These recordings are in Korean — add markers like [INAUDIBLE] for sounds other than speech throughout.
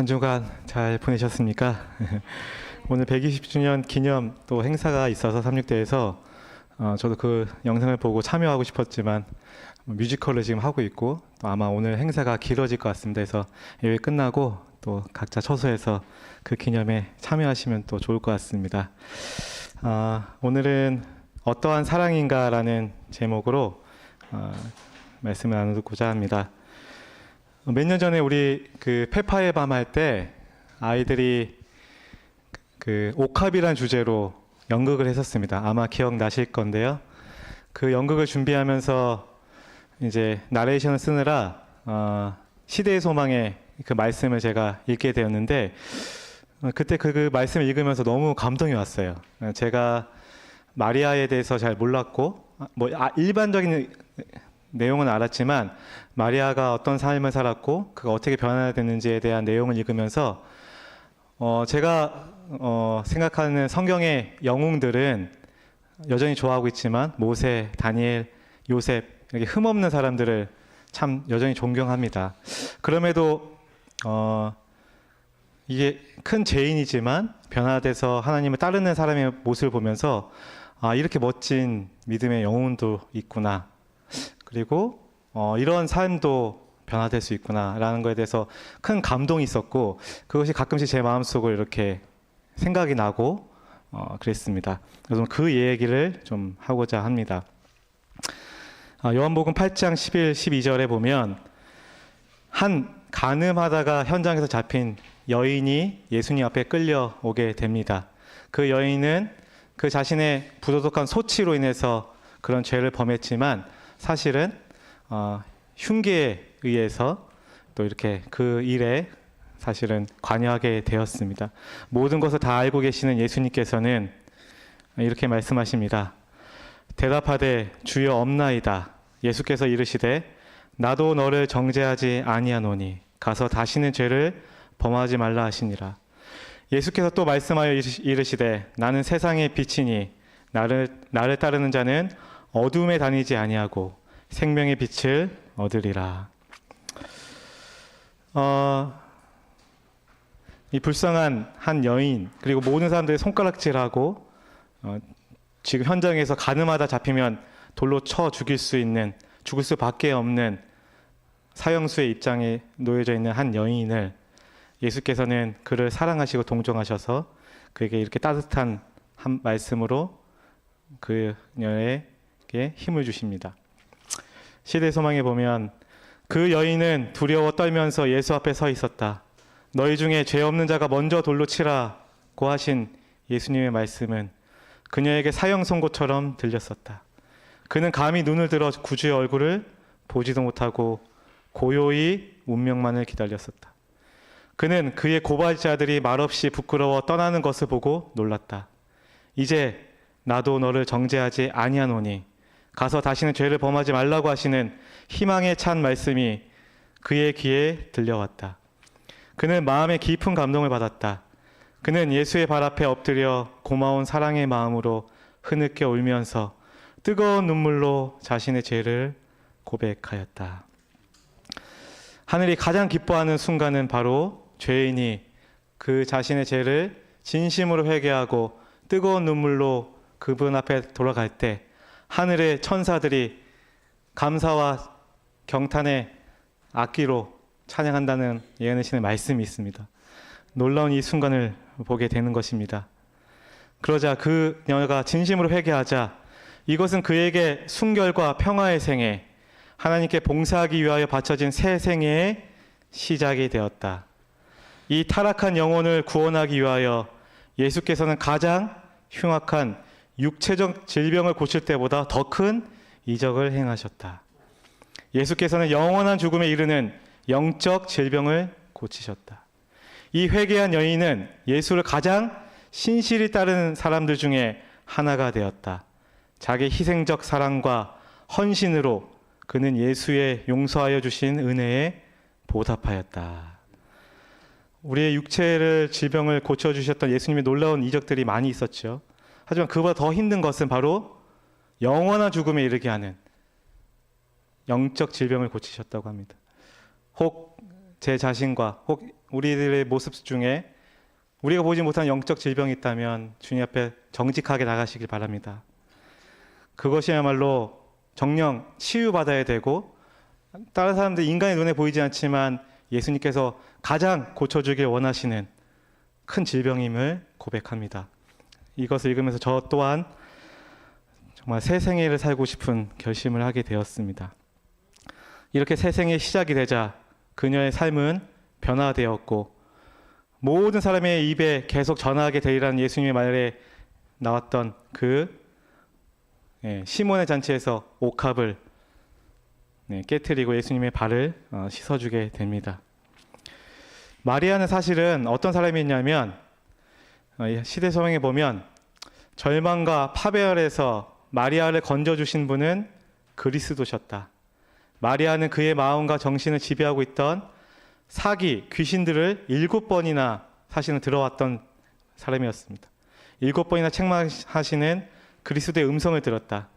한 주간 잘 보내셨습니까? [LAUGHS] 오늘 120주년 기념 또 행사가 있어서 삼육대에서 어, 저도 그 영상을 보고 참여하고 싶었지만 뮤지컬을 지금 하고 있고 또 아마 오늘 행사가 길어질 것 같습니다. 그래서 예배 끝나고 또 각자 처소에서 그 기념에 참여하시면 또 좋을 것 같습니다. 아, 오늘은 어떠한 사랑인가라는 제목으로 어, 말씀을 나누고자 합니다. 몇 년 전에 우리 그 페파의 밤 할 때 아이들이 그 옥합이란 주제로 연극을 했었습니다. 아마 기억나실 건데요. 그 연극을 준비하면서 이제 나레이션을 쓰느라 어, 시대의 소망의 그 말씀을 제가 읽게 되었는데 어, 그때 그, 그 말씀을 읽으면서 너무 감동이 왔어요. 어, 제가 마리아에 대해서 잘 몰랐고 뭐 아, 일반적인 내용은 알았지만 마리아가 어떤 삶을 살았고 그가 어떻게 변화됐는지에 대한 내용을 읽으면서 어, 제가 어, 생각하는 성경의 영웅들은 여전히 좋아하고 있지만 모세, 다니엘, 요셉 이렇게 흠없는 사람들을 참 여전히 존경합니다. 그럼에도 어, 이게 큰 죄인이지만 변화돼서 하나님을 따르는 사람의 모습을 보면서 아 이렇게 멋진 믿음의 영혼도 있구나. 그리고 어, 이런 삶도 변화될 수 있구나라는 것에 대해서 큰 감동이 있었고 그것이 가끔씩 제 마음속을 이렇게 생각이 나고 어, 그랬습니다. 그래서 그 얘기를 좀 하고자 합니다. 아, 요한복음 8장 11, 12절에 보면 한 가늠하다가 현장에서 잡힌 여인이 예수님 앞에 끌려오게 됩니다. 그 여인은 그 자신의 부도덕한 소치로 인해서 그런 죄를 범했지만 사실은 어, 흉기에 의해서 또 이렇게 그 일에 사실은 관여하게 되었습니다. 모든 것을 다 알고 계시는 예수님께서는 이렇게 말씀하십니다. 대답하되 주여 없나이다. 예수께서 이르시되 나도 너를 정죄하지 아니하노니 가서 다시는 죄를 범하지 말라 하시니라. 예수께서 또 말씀하여 이르시되 나는 세상의 빛이니 나를 나를 따르는 자는 어둠에 다니지 아니하고 생명의 빛을 얻으리라. 어, 이 불쌍한 한 여인 그리고 모든 사람들이 손가락질하고 어, 지금 현장에서 가늠하다 잡히면 돌로 쳐 죽일 수 있는 죽을 수밖에 없는 사형수의 입장에 놓여져 있는 한 여인을 예수께서는 그를 사랑하시고 동정하셔서 그에게 이렇게 따뜻한 한 말씀으로 그녀에 게 힘을 주십니다. 시대 소망에 보면 그 여인은 두려워 떨면서 예수 앞에 서 있었다. 너희 중에 죄 없는 자가 먼저 돌로 치라고 하신 예수님의 말씀은 그녀에게 사형 선고처럼 들렸었다. 그는 감히 눈을 들어 구주의 얼굴을 보지도 못하고 고요히 운명만을 기다렸었다. 그는 그의 고발자들이 말없이 부끄러워 떠나는 것을 보고 놀랐다. 이제 나도 너를 정죄하지 아니하노니 가서 다시는 죄를 범하지 말라고 하시는 희망에 찬 말씀이 그의 귀에 들려왔다. 그는 마음에 깊은 감동을 받았다. 그는 예수의 발 앞에 엎드려 고마운 사랑의 마음으로 흐느껴 울면서 뜨거운 눈물로 자신의 죄를 고백하였다. 하늘이 가장 기뻐하는 순간은 바로 죄인이 그 자신의 죄를 진심으로 회개하고 뜨거운 눈물로 그분 앞에 돌아갈 때 하늘의 천사들이 감사와 경탄의 악기로 찬양한다는 예언의 신의 말씀이 있습니다. 놀라운 이 순간을 보게 되는 것입니다. 그러자 그녀가 진심으로 회개하자 이것은 그에게 순결과 평화의 생애, 하나님께 봉사하기 위하여 바쳐진 새 생애의 시작이 되었다. 이 타락한 영혼을 구원하기 위하여 예수께서는 가장 흉악한 육체적 질병을 고칠 때보다 더 큰 이적을 행하셨다. 예수께서는 영원한 죽음에 이르는 영적 질병을 고치셨다. 이 회개한 여인은 예수를 가장 신실히 따르는 사람들 중에 하나가 되었다. 자기 희생적 사랑과 헌신으로 그는 예수의 용서하여 주신 은혜에 보답하였다. 우리의 육체를 질병을 고쳐 주셨던 예수님의 놀라운 이적들이 많이 있었죠. 하지만 그보다 더 힘든 것은 바로 영원한 죽음에 이르게 하는 영적 질병을 고치셨다고 합니다. 혹 제 자신과 혹 우리들의 모습 중에 우리가 보지 못한 영적 질병이 있다면 주님 앞에 정직하게 나가시길 바랍니다. 그것이야말로 정령 치유받아야 되고 다른 사람들 인간의 눈에 보이지 않지만 예수님께서 가장 고쳐주길 원하시는 큰 질병임을 고백합니다. 이것을 읽으면서 저 또한 정말 새 생애를 살고 싶은 결심을 하게 되었습니다. 이렇게 새 생의 시작이 되자 그녀의 삶은 변화되었고 모든 사람의 입에 계속 전하게 되리라는 예수님의 말에 나왔던 그 예, 시몬의 잔치에서 옥합을 네, 깨뜨리고 예수님의 발을 어, 씻어주게 됩니다. 마리아는 사실은 어떤 사람이었냐면 시대 성경에 보면 절망과 파배열에서 마리아를 건져 주신 분은 그리스도셨다. 마리아는 그의 마음과 정신을 지배하고 있던 사기, 귀신들을 일곱 번이나 사실은 들어왔던 사람이었습니다. 일곱 번이나 책망하시는 그리스도의 음성을 들었다.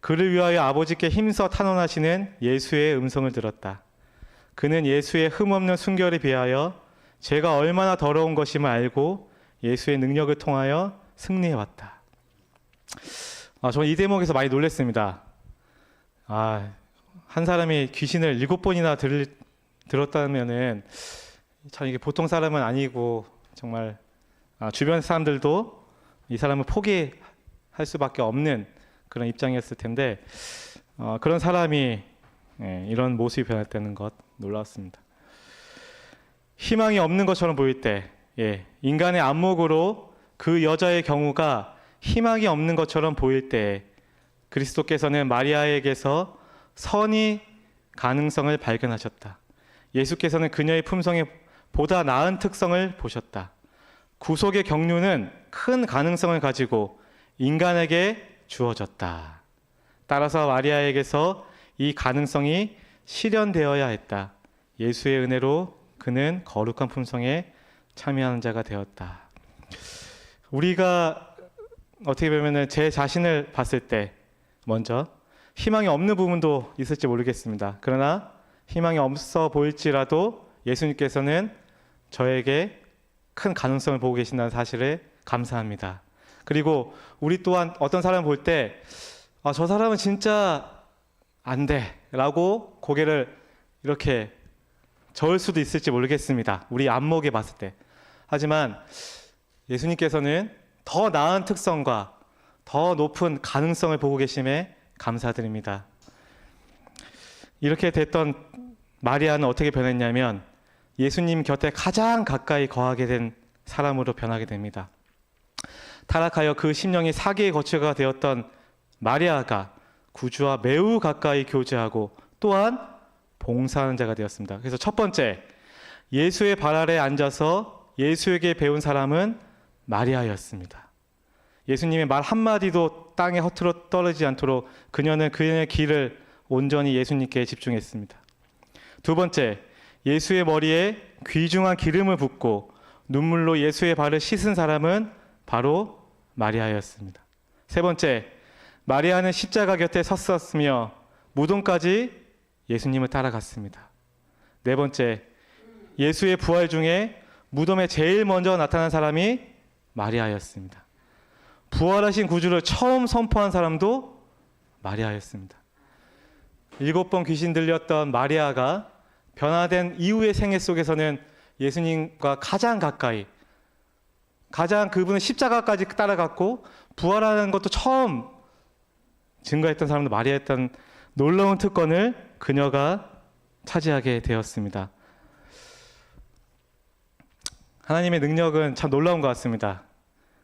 그를 위하여 아버지께 힘써 탄원하시는 예수의 음성을 들었다. 그는 예수의 흠없는 순결에 비하여 제가 얼마나 더러운 것임을 알고 예수의 능력을 통하여 승리해 왔다. 아, 저는 이 대목에서 많이 놀랐습니다. 아, 한 사람이 귀신을 일곱 번이나 들, 들었다면은 참 이게 보통 사람은 아니고 정말 아, 주변 사람들도 이 사람을 포기할 수밖에 없는 그런 입장이었을 텐데 어, 그런 사람이 예, 이런 모습이 변했다는 것 놀랐습니다. 희망이 없는 것처럼 보일 때 예, 인간의 안목으로 그 여자의 경우가 희망이 없는 것처럼 보일 때 그리스도께서는 마리아에게서 선이 가능성을 발견하셨다. 예수께서는 그녀의 품성에 보다 나은 특성을 보셨다. 구속의 경륜은 큰 가능성을 가지고 인간에게 주어졌다. 따라서 마리아에게서 이 가능성이 실현되어야 했다. 예수의 은혜로 그는 거룩한 품성에 참여하는 자가 되었다. 우리가 어떻게 보면은 제 자신을 봤을 때 먼저 희망이 없는 부분도 있을지 모르겠습니다. 그러나 희망이 없어 보일지라도 예수님께서는 저에게 큰 가능성을 보고 계신다는 사실에 감사합니다. 그리고 우리 또한 어떤 사람을 볼 때, 아, 저 사람은 진짜 안 돼. 라고 고개를 이렇게 저을 수도 있을지 모르겠습니다. 우리 안목에 봤을 때. 하지만 예수님께서는 더 나은 특성과 더 높은 가능성을 보고 계심에 감사드립니다. 이렇게 됐던 마리아는 어떻게 변했냐면 예수님 곁에 가장 가까이 거하게 된 사람으로 변하게 됩니다. 타락하여 그 심령이 사기의 거처가 되었던 마리아가 구주와 매우 가까이 교제하고 또한 봉사하는 자가 되었습니다. 그래서 첫 번째 예수의 발 아래 앉아서 예수에게 배운 사람은 마리아였습니다. 예수님의 말 한마디도 땅에 허투루 떨어지지 않도록 그녀는 그녀의 길을 온전히 예수님께 집중했습니다. 두 번째, 예수의 머리에 귀중한 기름을 붓고 눈물로 예수의 발을 씻은 사람은 바로 마리아였습니다. 세 번째, 마리아는 십자가 곁에 섰었으며 무덤까지 예수님을 따라갔습니다. 네 번째, 예수의 부활 중에 무덤에 제일 먼저 나타난 사람이 마리아였습니다. 부활하신 구주를 처음 선포한 사람도 마리아였습니다. 일곱 번 귀신 들렸던 마리아가 변화된 이후의 생애 속에서는 예수님과 가장 가까이 가장 그분은 십자가까지 따라갔고 부활하는 것도 처음 증거했던 사람도 마리아였던 놀라운 특권을 그녀가 차지하게 되었습니다. 하나님의 능력은 참 놀라운 것 같습니다.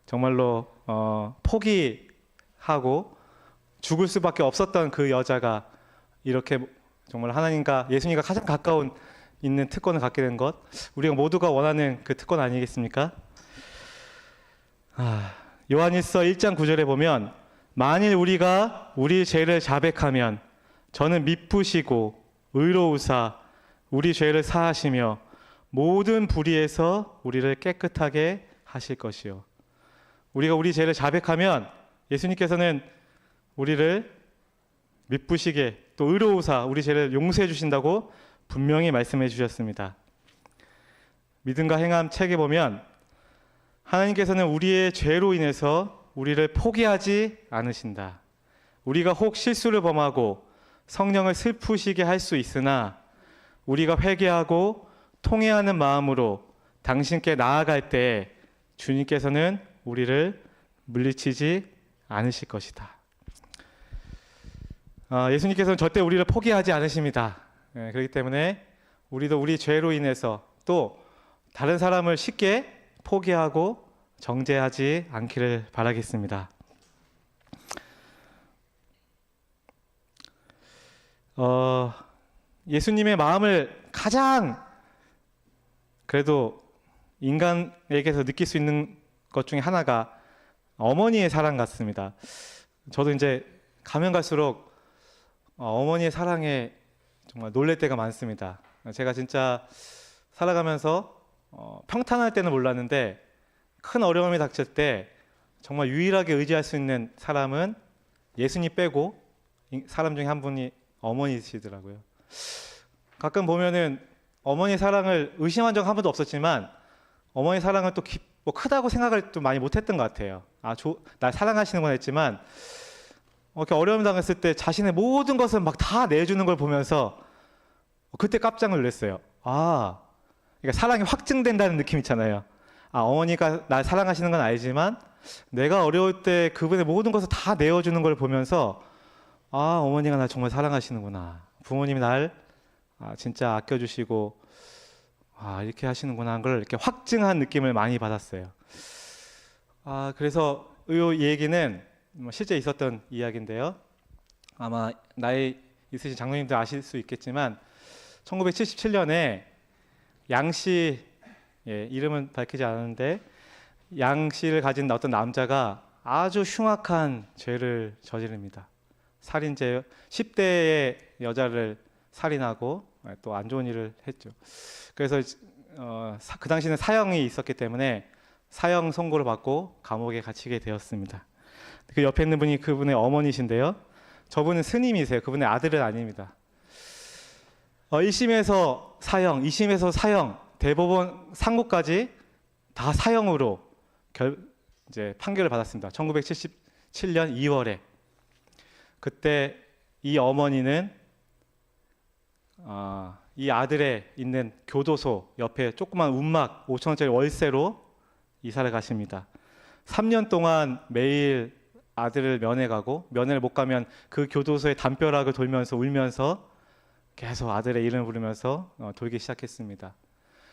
정말로 어, 포기하고 죽을 수밖에 없었던 그 여자가 이렇게 정말 하나님과 예수님과 가장 가까운 있는 특권을 갖게 된 것, 우리가 모두가 원하는 그 특권 아니겠습니까? 아, 요한일서 1장 9절에 보면 만일 우리가 우리 죄를 자백하면 저는 미쁘시고 의로우사 우리 죄를 사하시며 모든 불의에서 우리를 깨끗하게 하실 것이요. 우리가 우리 죄를 자백하면 예수님께서는 우리를 미쁘시게 또 의로우사 우리 죄를 용서해 주신다고 분명히 말씀해 주셨습니다. 믿음과 행함 책에 보면 하나님께서는 우리의 죄로 인해서 우리를 포기하지 않으신다. 우리가 혹 실수를 범하고 성령을 슬프시게 할 수 있으나 우리가 회개하고 통회하는 마음으로 당신께 나아갈 때 주님께서는 우리를 물리치지 않으실 것이다. 아, 예수님께서는 절대 우리를 포기하지 않으십니다. 예, 그렇기 때문에 우리도 우리 죄로 인해서 또 다른 사람을 쉽게 포기하고 정죄하지 않기를 바라겠습니다. 어, 예수님의 마음을 가장 그래도 인간에게서 느낄 수 있는 것 중에 하나가 어머니의 사랑 같습니다. 저도 이제 가면 갈수록 어, 어머니의 사랑에 정말 놀랄 때가 많습니다. 제가 진짜 살아가면서 어, 평탄할 때는 몰랐는데 큰 어려움이 닥칠 때 정말 유일하게 의지할 수 있는 사람은 예수님 빼고 이- 사람 중에 한 분이 어머니시더라고요. 가끔 보면은 어머니 사랑을 의심한 적 한 번도 없었지만 어머니 사랑은 또 기- 뭐 크다고 생각을 또 많이 못했던 것 같아요. 아, 조, 날 사랑하시는 건 했지만 어, 이렇게 어려움 당했을 때 자신의 모든 것을 막 다 내주는 걸 보면서 그때 깜짝 놀랐어요. 아, 그러니까 사랑이 확증된다는 느낌 있잖아요. 아, 어머니가 날 사랑하시는 건 알지만 내가 어려울 때 그분의 모든 것을 다 내어주는 걸 보면서 아, 어머니가 날 정말 사랑하시는구나. 부모님이 날 아, 진짜 아껴주시고 아, 이렇게 하시는구나 걸 이렇게 확증한 느낌을 많이 받았어요. 아, 그래서 이 얘기는 뭐 실제 있었던 이야기인데요. 아마 나이 있으신 장로님도 아실 수 있겠지만 1977년에 양씨 예, 이름은 밝히지 않았는데 양씨를 가진 어떤 남자가 아주 흉악한 죄를 저지릅니다. 살인죄 10대의 여자를 살인하고 예, 또안 좋은 일을 했죠. 그래서 어, 사- 그 당시는 사형이 있었기 때문에 사형 선고를 받고 감옥에 갇히게 되었습니다. 그 옆에 있는 분이 그분의 어머니신데요. 저분은 스님이세요. 그분의 아들은 아닙니다. 어, 1심에서 사형, 2심에서 사형, 대법원 상고까지 다 사형으로 결, 이제 판결을 받았습니다. 1977년 2월에 그때 이 어머니는 아, 이 아들의 있는 교도소 옆에 조그만 움막 5천 원짜리 월세로 이사를 가십니다. 3년 동안 매일 아들을 면회 가고 면회를 못 가면 그 교도소의 담벼락을 돌면서 울면서 계속 아들의 이름을 부르면서 어, 돌기 시작했습니다.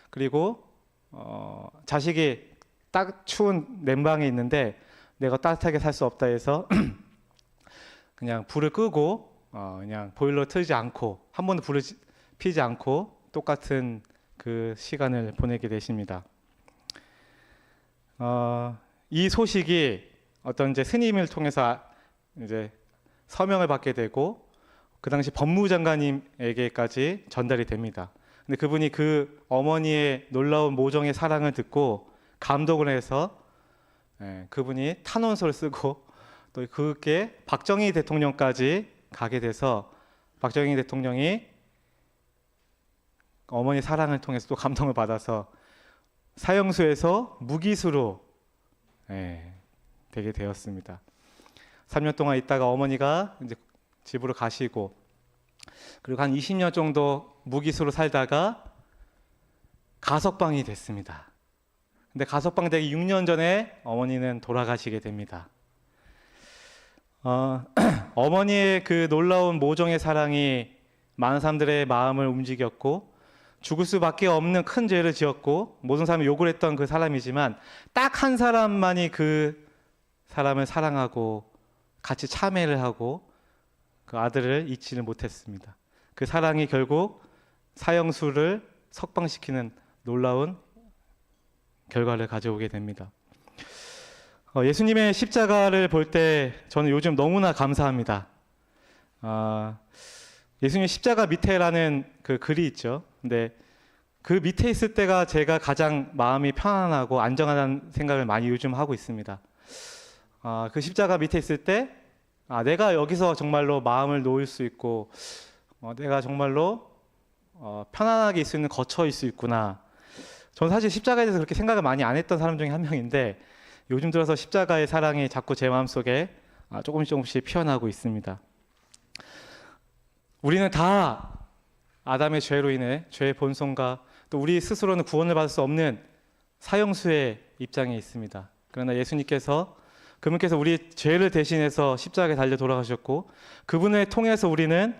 그리고 어, 자식이 딱 추운 냉방에 있는데 내가 따뜻하게 살 수 없다 해서 [CLEARS THROAT] 그냥 불을 끄고 어, 그냥 보일러 틀지 않고 한 번도 불을 지- 피지 않고 똑같은 그 시간을 보내게 되십니다. 어, 이 소식이 어떤 이제 스님을 통해서 아- 이제 서명을 받게 되고 그 당시 법무장관님에게까지 전달이 됩니다. 근데 그분이 그 어머니의 놀라운 모정의 사랑을 듣고 감동을 해서 예, 그분이 탄원서를 쓰고 또 그게 박정희 대통령까지 가게 돼서 박정희 대통령이 어머니 사랑을 통해서 또 감동을 받아서 사형수에서 무기수로 예, 되게 되었습니다. 3년 동안 있다가 어머니가 이제 집으로 가시고 그리고 한 20년 정도 무기수로 살다가 가석방이 됐습니다. 근데 가석방 되기 6년 전에 어머니는 돌아가시게 됩니다. 어, [CLEARS THROAT] 어머니의 그 놀라운 모종의 사랑이 많은 사람들의 마음을 움직였고 죽을 수밖에 없는 큰 죄를 지었고 모든 사람이 욕을 했던 그 사람이지만 딱 한 사람만이 그 사람을 사랑하고 같이 참회를 하고 그 아들을 잊지를 못했습니다. 그 사랑이 결국 사형수를 석방시키는 놀라운 결과를 가져오게 됩니다. 어, 예수님의 십자가를 볼 때 저는 요즘 너무나 감사합니다. 아, 예수님 십자가 밑에라는 그 글이 있죠. 근데 그 밑에 있을 때가 제가 가장 마음이 편안하고 안정하다는 생각을 많이 요즘 하고 있습니다. 아, 그 십자가 밑에 있을 때 아, 내가 여기서 정말로 마음을 놓을 수 있고 어, 내가 정말로 어, 편안하게 있을 수 있는 거처일 수 있구나. 저는 사실 십자가에 대해서 그렇게 생각을 많이 안 했던 사람 중에 한 명인데 요즘 들어서 십자가의 사랑이 자꾸 제 마음속에 아, 조금씩 조금씩 피어나고 있습니다. 우리는 다 아담의 죄로 인해 죄의 본성과 또 우리 스스로는 구원을 받을 수 없는 사형수의 입장에 있습니다. 그러나 예수님께서 그분께서 우리 죄를 대신해서 십자가에 달려 돌아가셨고 그분을 통해서 우리는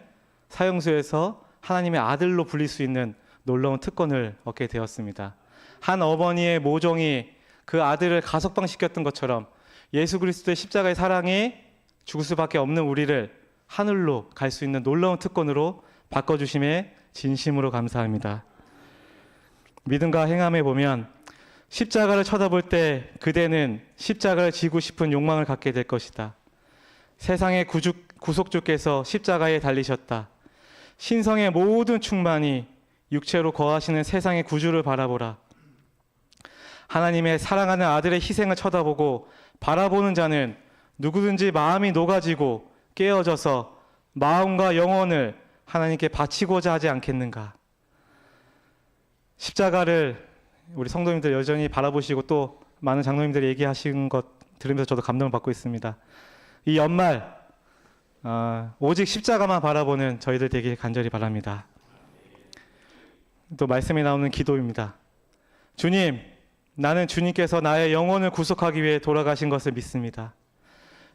사형수에서 하나님의 아들로 불릴 수 있는 놀라운 특권을 얻게 되었습니다. 한 어머니의 모종이 그 아들을 가석방 시켰던 것처럼 예수 그리스도의 십자가의 사랑이 죽을 수밖에 없는 우리를 하늘로 갈 수 있는 놀라운 특권으로 바꿔주심에 진심으로 감사합니다. 믿음과 행함에 보면 십자가를 쳐다볼 때 그대는 십자가를 지고 싶은 욕망을 갖게 될 것이다. 세상의 구주, 구속주께서 십자가에 달리셨다. 신성의 모든 충만이 육체로 거하시는 세상의 구주를 바라보라. 하나님의 사랑하는 아들의 희생을 쳐다보고 바라보는 자는 누구든지 마음이 녹아지고 깨어져서 마음과 영혼을 하나님께 바치고자 하지 않겠는가. 십자가를 우리 성도님들 여전히 바라보시고 또 많은 장로님들이 얘기하신 것 들으면서 저도 감동을 받고 있습니다. 이 연말 아, 오직 십자가만 바라보는 저희들 되길 간절히 바랍니다. 또 말씀에 나오는 기도입니다. 주님, 나는 주님께서 나의 영혼을 구속하기 위해 돌아가신 것을 믿습니다.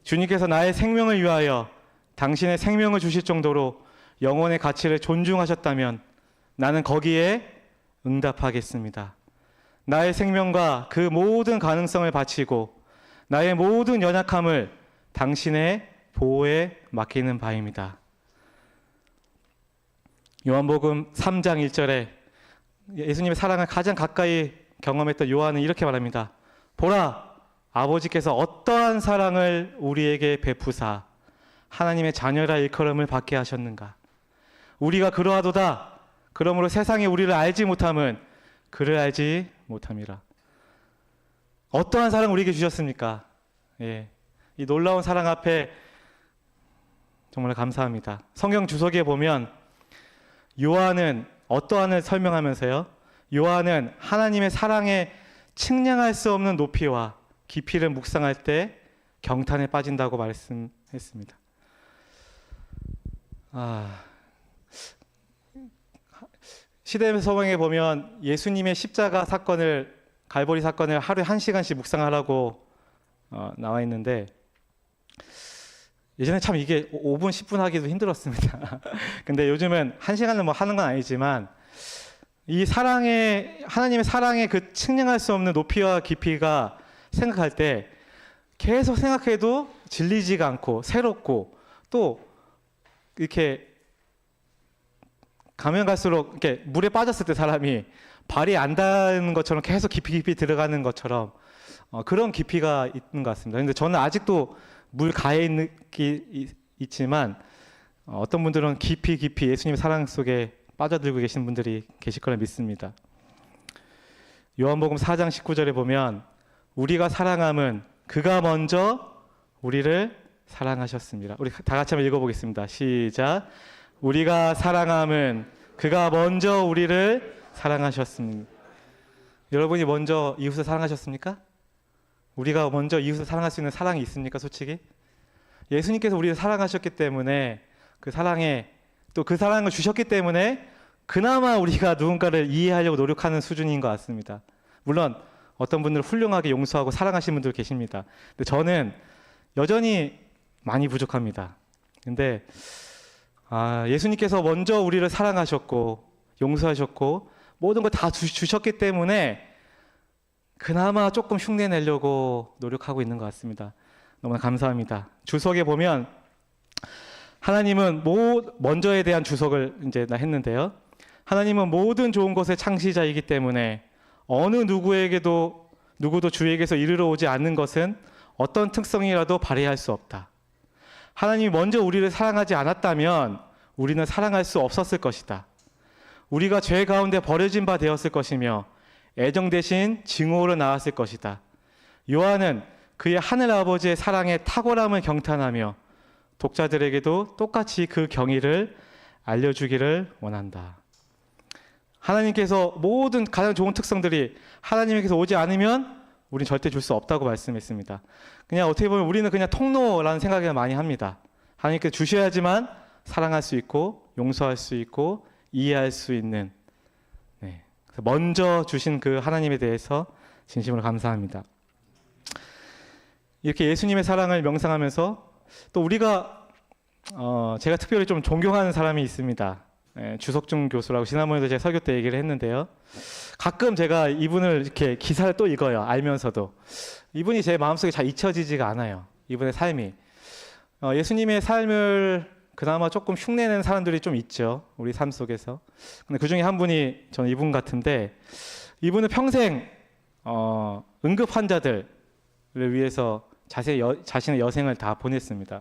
주님께서 나의 생명을 위하여 당신의 생명을 주실 정도로 영혼의 가치를 존중하셨다면 나는 거기에 응답하겠습니다. 나의 생명과 그 모든 가능성을 바치고 나의 모든 연약함을 당신의 보호에 맡기는 바입니다. 요한복음 3장 1절에 예수님의 사랑을 가장 가까이 경험했던 요한은 이렇게 말합니다. 보라, 아버지께서 어떠한 사랑을 우리에게 베푸사 하나님의 자녀라 일컬음을 받게 하셨는가. 우리가 그러하도다. 그러므로 세상에 우리를 알지 못함은 그를 알지 못함이라. 어떠한 사랑 우리에게 주셨습니까? 예. 이 놀라운 사랑 앞에 정말 감사합니다. 성경 주석에 보면 요한은 어떠한을 설명하면서요. 요한은 하나님의 사랑에 측량할 수 없는 높이와 깊이를 묵상할 때 경탄에 빠진다고 말씀했습니다. 아, 시대 서방에 보면 예수님의 십자가 사건을 갈보리 사건을 하루에 한 시간씩 묵상하라고 어, 나와 있는데 예전에 참 이게 5분 10분 하기도 힘들었습니다. [LAUGHS] 근데 요즘은 한 시간을 뭐 하는 건 아니지만 이 사랑의 하나님의 사랑의 그 측량할 수 없는 높이와 깊이가 생각할 때 계속 생각해도 질리지가 않고 새롭고 또 이렇게 가면 갈수록 이렇게 물에 빠졌을 때 사람이 발이 안 닿는 것처럼 계속 깊이 깊이 들어가는 것처럼 어, 그런 깊이가 있는 것 같습니다. 근데 저는 아직도 물 가에 있는 게 있지만 어, 어떤 분들은 깊이 깊이 예수님의 사랑 속에 빠져들고 계신 분들이 계실 거라 믿습니다. 요한복음 4장 19절에 보면 우리가 사랑함은 그가 먼저 우리를 사랑하셨습니다. 우리 다 같이 한번 읽어보겠습니다. 시작. 우리가 사랑함은 그가 먼저 우리를 사랑하셨습니다. 여러분이 먼저 이웃을 사랑하셨습니까? 우리가 먼저 이웃을 사랑할 수 있는 사랑이 있습니까, 솔직히? 예수님께서 우리를 사랑하셨기 때문에 그 사랑에 또 그 사랑을 주셨기 때문에 그나마 우리가 누군가를 이해하려고 노력하는 수준인 것 같습니다. 물론 어떤 분들은 훌륭하게 용서하고 사랑하시는 분들 계십니다. 근데 저는 여전히 많이 부족합니다. 근데 아, 예수님께서 먼저 우리를 사랑하셨고 용서하셨고 모든 걸 다 주셨기 때문에 그나마 조금 흉내 내려고 노력하고 있는 것 같습니다. 너무나 감사합니다. 주석에 보면 하나님은 모, 먼저에 대한 주석을 이제 나 했는데요. 하나님은 모든 좋은 것의 창시자이기 때문에 어느 누구에게도 누구도 주에게서 이르러 오지 않는 것은 어떤 특성이라도 발휘할 수 없다. 하나님이 먼저 우리를 사랑하지 않았다면 우리는 사랑할 수 없었을 것이다. 우리가 죄 가운데 버려진 바 되었을 것이며 애정 대신 증오로 나왔을 것이다. 요한은 그의 하늘 아버지의 사랑의 탁월함을 경탄하며 독자들에게도 똑같이 그 경의를 알려주기를 원한다. 하나님께서 모든 가장 좋은 특성들이 하나님께서 오지 않으면 우린 절대 줄 수 없다고 말씀했습니다. 그냥 어떻게 보면 우리는 그냥 통로라는 생각을 많이 합니다. 하나님께서 주셔야지만 사랑할 수 있고 용서할 수 있고 이해할 수 있는 네. 먼저 주신 그 하나님에 대해서 진심으로 감사합니다. 이렇게 예수님의 사랑을 명상하면서 또 우리가 어, 제가 특별히 좀 존경하는 사람이 있습니다. 예, 주석중 교수라고 지난번에도 제가 설교 때 얘기를 했는데요. 가끔 제가 이분을 이렇게 기사를 또 읽어요. 알면서도 이분이 제 마음속에 잘 잊혀지지가 않아요. 이분의 삶이 어, 예수님의 삶을 그나마 조금 흉내내는 사람들이 좀 있죠. 우리 삶 속에서. 근데 그 중에 한 분이 저는 이분 같은데 이분은 평생 어, 응급 환자들을 위해서 자세 여, 자신의 여생을 다 보냈습니다.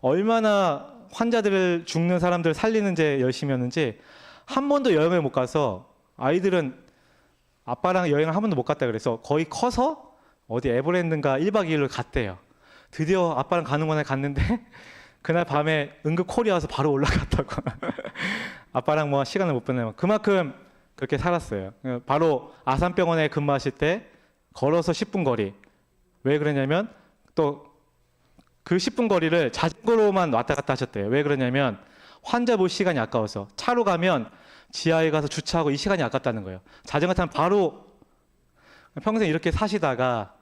얼마나 환자들을 죽는 사람들 살리는지 열심히 였는지 한 번도 여행을 못 가서 아이들은 아빠랑 여행을 한 번도 못 갔다 그래서 거의 커서 어디 에버랜드인가 1박 2일로 갔대요. 드디어 아빠랑 가는구나 갔는데 [LAUGHS] 그날 밤에 응급 콜이 와서 바로 올라갔다고. [LAUGHS] 아빠랑 뭐 시간을 못 보내면 그만큼 그렇게 살았어요. 바로 아산병원에 근무하실 때 걸어서 10분 거리. 왜 그러냐면 또 그 10분 거리를 자전거로만 왔다 갔다 하셨대요. 왜 그러냐면 환자 볼 시간이 아까워서 차로 가면 지하에 가서 주차하고 이 시간이 아깝다는 거예요. 자전거 타면 바로 평생 이렇게 사시다가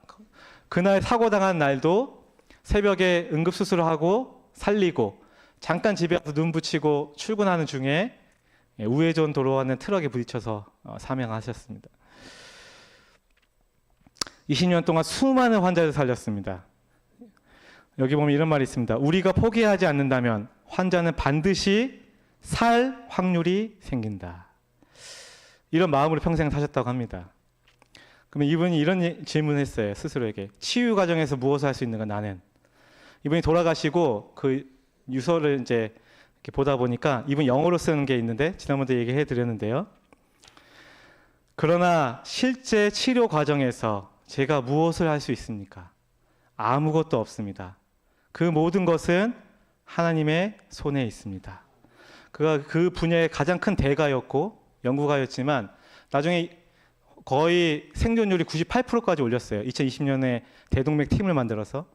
그날 사고 당한 날도 새벽에 응급 수술을 하고 살리고 잠깐 집에 와서 눈 붙이고 출근하는 중에 예, 우회전 도로와는 트럭에 부딪혀서 어, 사명하셨습니다. 20년 동안 수많은 환자를 살렸습니다. 여기 보면 이런 말이 있습니다. 우리가 포기하지 않는다면 환자는 반드시 살 확률이 생긴다. 이런 마음으로 평생 사셨다고 합니다. 그러면 이분이 이런 예- 질문을 했어요. 스스로에게. 치유 과정에서 무엇을 할 수 있는가 나는. 이분이 돌아가시고 그 유서를 이제 보다 보니까 이분 영어로 쓰는 게 있는데 지난번에 얘기해 드렸는데요. 그러나 실제 치료 과정에서 제가 무엇을 할 수 있습니까? 아무것도 없습니다. 그 모든 것은 하나님의 손에 있습니다. 그가 그 분야의 가장 큰 대가였고 연구가였지만 나중에 거의 생존율이 98%까지 올렸어요. 2020년에 대동맥 팀을 만들어서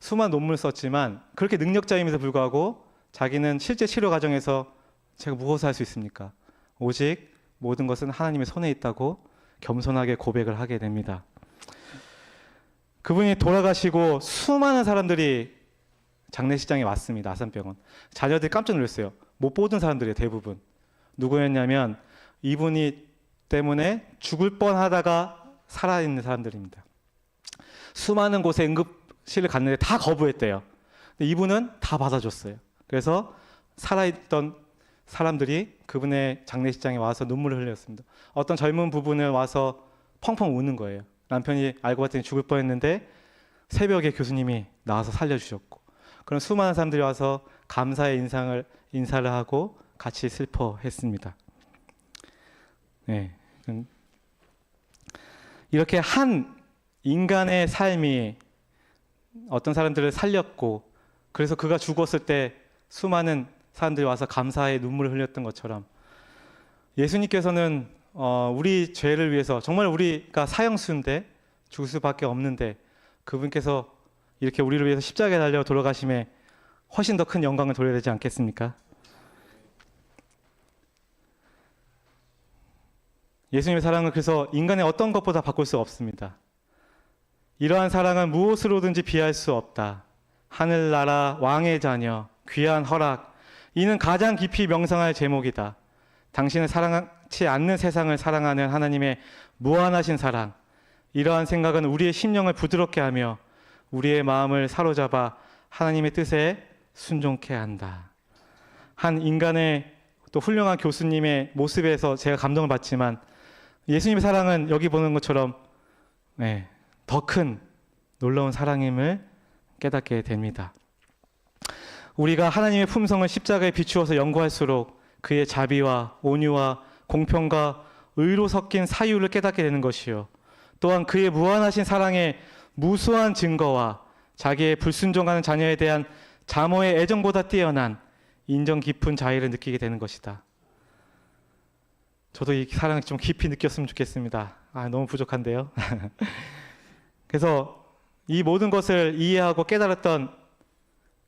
수많은 논문을 썼지만 그렇게 능력자임에도 불구하고 자기는 실제 치료 과정에서 제가 무엇을 할 수 있습니까? 오직 모든 것은 하나님의 손에 있다고 겸손하게 고백을 하게 됩니다. 그분이 돌아가시고 수많은 사람들이 장례식장에 왔습니다. 아산병원. 자녀들이 깜짝 놀랐어요. 못 보던 사람들이에요. 대부분. 누구였냐면 이분이 때문에 죽을 뻔하다가 살아있는 사람들입니다. 수많은 곳에 응급실을 갔는데 다 거부했대요. 이분은 다 받아줬어요. 그래서 살아있던 사람들이 그분의 장례식장에 와서 눈물을 흘렸습니다. 어떤 젊은 부부는 와서 펑펑 우는 거예요. 남편이 알고 봤더니 죽을 뻔했는데 새벽에 교수님이 나와서 살려주셨고 그런 수많은 사람들이 와서 감사의 인상을 인사를 하고 같이 슬퍼했습니다. 네, 음. 이렇게 한 인간의 삶이 어떤 사람들을 살렸고 그래서 그가 죽었을 때 수많은 사람들이 와서 감사의 눈물을 흘렸던 것처럼 예수님께서는 어, 우리 죄를 위해서 정말 우리가 사형수인데 죽을 수밖에 없는데 그분께서 이렇게 우리를 위해서 십자가에 달려 돌아가심에 훨씬 더 큰 영광을 돌려야 되지 않겠습니까? 예수님의 사랑은 그래서 인간의 어떤 것보다 바꿀 수 없습니다. 이러한 사랑은 무엇으로든지 비할 수 없다. 하늘나라 왕의 자녀, 귀한 허락. 이는 가장 깊이 명상할 제목이다. 당신을 사랑 하지 않는 세상을 사랑하는 하나님의 무한하신 사랑. 이러한 생각은 우리의 심령을 부드럽게 하며 우리의 마음을 사로잡아 하나님의 뜻에 순종케 한다. 한 인간의 또 훌륭한 교수님의 모습에서 제가 감동을 받지만 예수님의 사랑은 여기 보는 것처럼 네, 더큰 놀라운 사랑임을 깨닫게 됩니다. 우리가 하나님의 품성을 십자가에 비추어서 연구할수록 그의 자비와 온유와 공평과 의로 섞인 사유를 깨닫게 되는 것이요. 또한 그의 무한하신 사랑의 무수한 증거와 자기의 불순종하는 자녀에 대한 자모의 애정보다 뛰어난 인정 깊은 자애를 느끼게 되는 것이다. 저도 이 사랑을 좀 깊이 느꼈으면 좋겠습니다. 아, 너무 부족한데요. [LAUGHS] 그래서 이 모든 것을 이해하고 깨달았던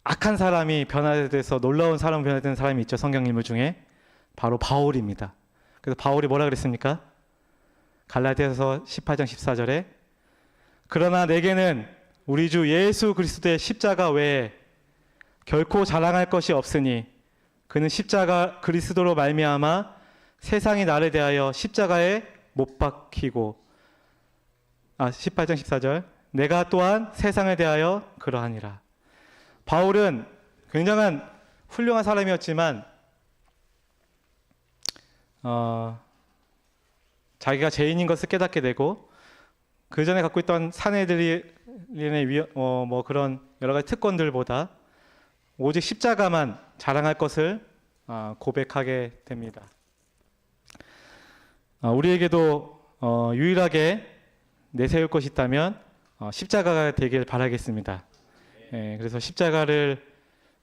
악한 사람이 변화돼서 놀라운 사람 변화되는 사람이 있죠. 성경 인물 중에 바로 바울입니다. 그래서 바울이 뭐라 그랬습니까? 갈라디아서 18장 14절에 그러나 내게는 우리 주 예수 그리스도의 십자가 외에 결코 자랑할 것이 없으니 그는 십자가 그리스도로 말미암아 세상이 나를 대하여 십자가에 못 박히고 아 18장 14절 내가 또한 세상에 대하여 그러하니라. 바울은 굉장한 훌륭한 사람이었지만 어, 자기가 죄인인 것을 깨닫게 되고 그 전에 갖고 있던 사내들의 위, 어, 뭐 그런 여러 가지 특권들보다 오직 십자가만 자랑할 것을 아, 고백하게 됩니다. 아, 우리에게도 어, 유일하게 내세울 것이 있다면 어, 십자가가 되길 바라겠습니다. 예, 그래서 십자가를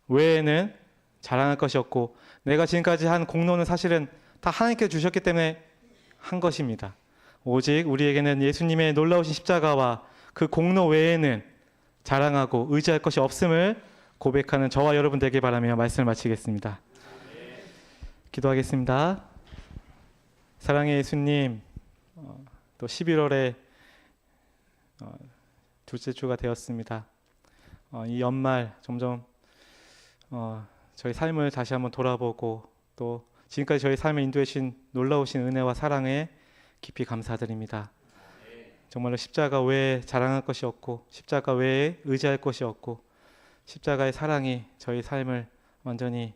외에는 자랑할 것이 없고 내가 지금까지 한 공로는 사실은 다 하나님께 주셨기 때문에 한 것입니다. 오직 우리에게는 예수님의 놀라우신 십자가와 그 공로 외에는 자랑하고 의지할 것이 없음을 고백하는 저와 여러분 되길 바라며 말씀을 마치겠습니다. 기도하겠습니다. 사랑의 예수님, 어, 또 11월에 어, 둘째 주가 되었습니다. 어, 이 연말 점점 어, 저희 삶을 다시 한번 돌아보고 또 지금까지 저희 삶을 인도해 주신 놀라우신 은혜와 사랑에 깊이 감사드립니다. 정말로 십자가 외에 자랑할 것이 없고 십자가 외에 의지할 것이 없고 십자가의 사랑이 저희 삶을 완전히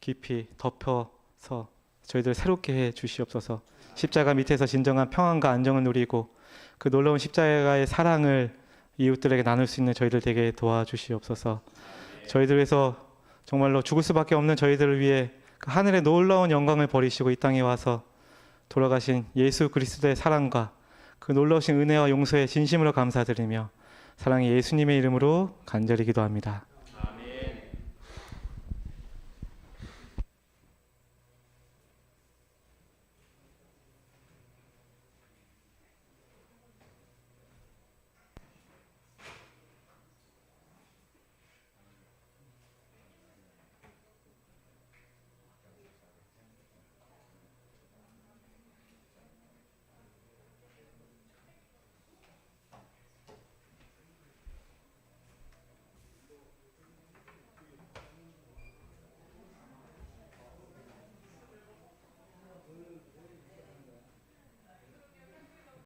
깊이 덮여서 저희들 새롭게 해 주시옵소서. 십자가 밑에서 진정한 평안과 안정을 누리고 그 놀라운 십자가의 사랑을 이웃들에게 나눌 수 있는 저희들 되게 도와주시옵소서. 저희들에서 정말로 죽을 수밖에 없는 저희들을 위해 그 하늘의 놀라운 영광을 버리시고 이 땅에 와서 돌아가신 예수 그리스도의 사랑과 그 놀라우신 은혜와 용서에 진심으로 감사드리며 사랑의 예수님의 이름으로 간절히 기도합니다.